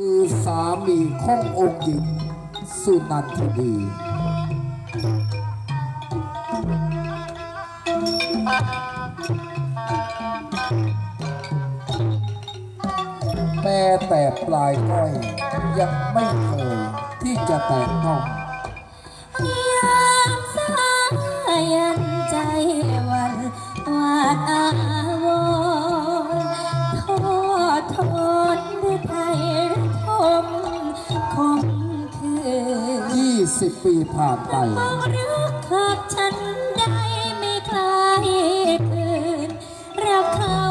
คือสามีขององค์หญิงสุนันทดีแม้แต่ปลายก้อยยังไม่เคยที่จะแตะต้อง น20ปีผ่านไปมองรักขับฉันได้ไม่คลายคืนรักเขา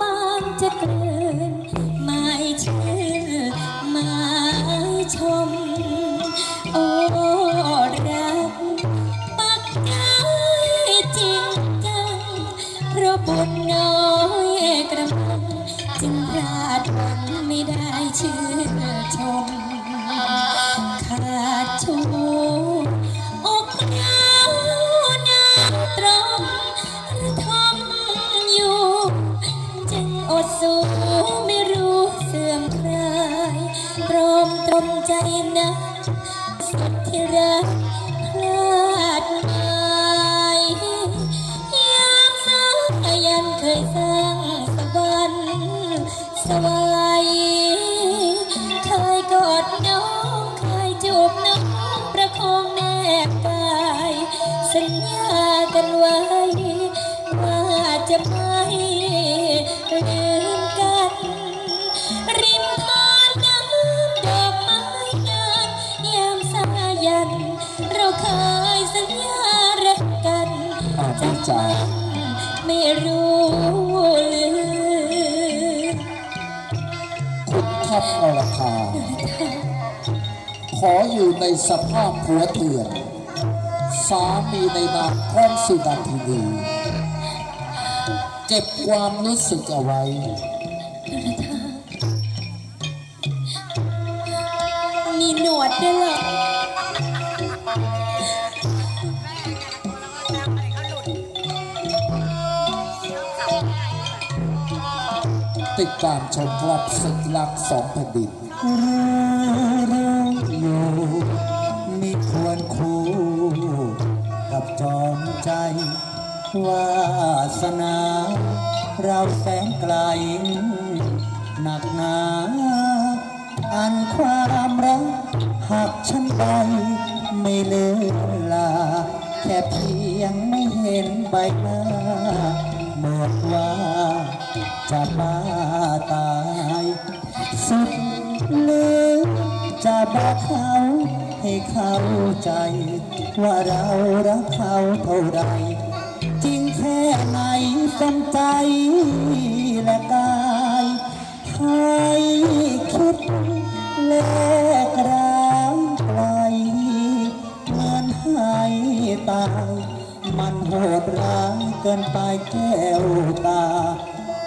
ปานจะเกินไม่เชื่นไม่ชม โอ้รักปักใจจริงจังเพราะบุญน้อยกระมังจึงพลาดหวังไม่ได้ชื่นชม ขาดชูอกหนาวนาตรมระทมอยู่ จึงอดสู้ไม่รู้เสื่อมคลายตรอมตรมใจนะสุดที่รักพลาดหมายยามสายันเคยสร้างสวรรค์สวายเค สัญญากันไว้ ว่าจะไม่ลืมกัน ริมทานน้ำดอกไม้งามยามสายัน เราเคยสัญญารักกันอาจารย์จ๋าไม่รู้ลืมคุณทัพอรคาขออยู่ในสภาพผัวเถื่อน สามีในนามของสุนันทินีเก็บความรู้สึกเอาไว้ มีหนวดด้วยเหรอติดตามชมครับศึกลักสองแผ่นดินรู้อยู่ กับจอมใจ วาสนา เราแสนไกล หนักหนาอันความรักหักฉันไป ไม่เลือนลา แค่เพียงไม่เห็นใบหน้าหมดว่าจะมาตาย สุดเลืมจะบอกเขา ให้เข้าใจ ว่าเรารักเขาเท่าไร จริงแค่ไหนสมใจและกายให้คิดแลกร้างไกลเหมือนให้ตาย มันโหดร้ายเกินไปแก้วตา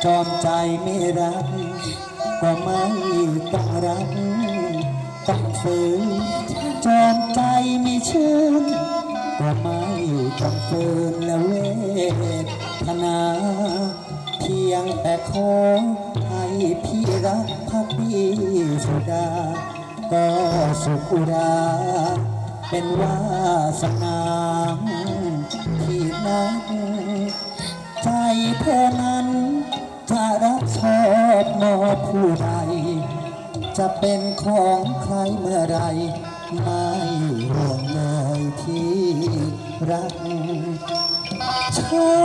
จอมใจไม่รัก ก็ไม่ต้องรักต้องฝืน จอมใจไม่ชื่นก็ไม่ต้องฝืนและเวทนา เพียงแต่ขอให้พี่รักพักดีสุดา ก็สุขุราเป็นวาสนาที่นักใจเธอนั้นจะรักชอบมอผู้ใดจะเป็นของใครเมื่อไร ไม่ห่วงเลยที่รัก ชา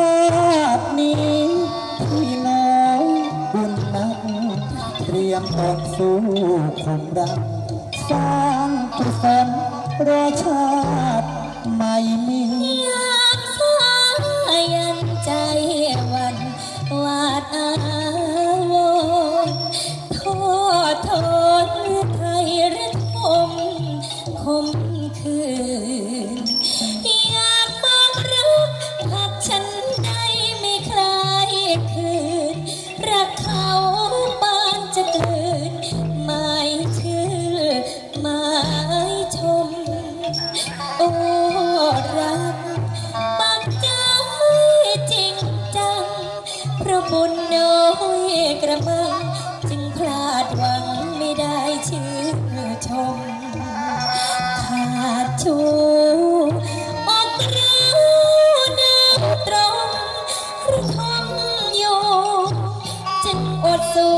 ตินี้พี่น้องบุญนัก เตรียมตนสู้คงรัก สร้างกุศลรอชาติไม่มี ระบุญน้อยกระมัง จึงพลาดหวังไม่ได้ชื่อชม ขาดชูอกรู้นึงตรงรู้ทมโย่จึงอดสู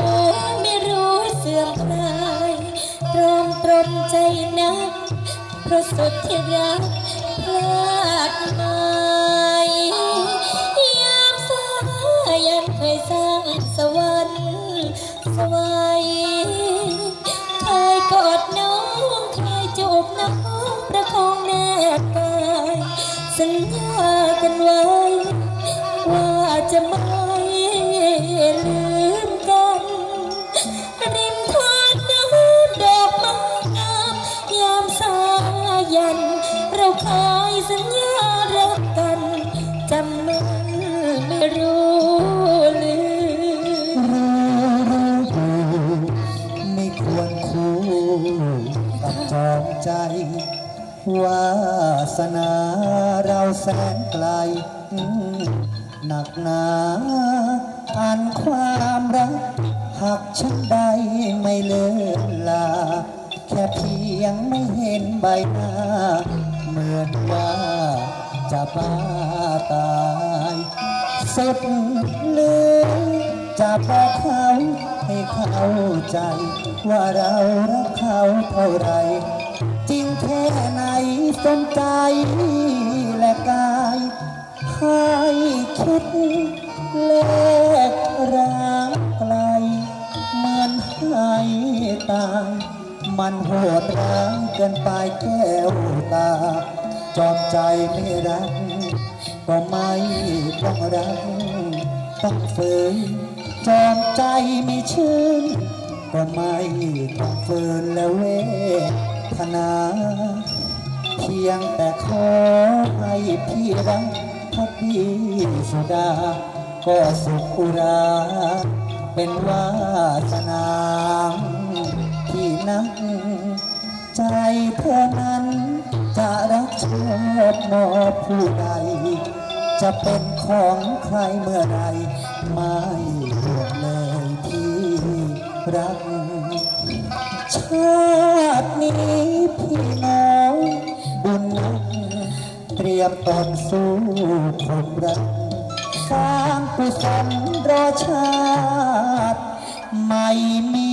ไม่รู้เสื่อมคลายตรอมตรมใจนักเพราะสุดที่รักพลาดมา สนาเราแสนไกล หนักหนาอันความรักหักฉันใดไม่เลือนลา แค่เพียงไม่เห็นใบหน้า เหมือนว่าจะบ้าตายสุดเลยจะบอกเขาให้เข้าใจ ว่าเรารักเขาเท่าไร สนใจและกาย ให้คิดแลกรักไกล เหมือนให้ตาย มันโหดร้ายเกินไปแก้วตา จอมใจไม่รัก ก็ไม่ต้องรัก ต้องฝืนจอมใจไม่ชื่น ก็ไม่ต้องฝืนและเวทนา เพียงแต่ขอให้พี่รักพักดีสุดา ก็สุขุรา เป็นวาสนาที่นักใจเธอนั้น จะรักชอบมอบผู้ใด จะเป็นของใครเมื่อไรไม่ห่วงเลยที่รักชาตินี้พี่น้อง ตรียมตนสู้คนรัก สร้างกุศลรอชาติ ไม่มี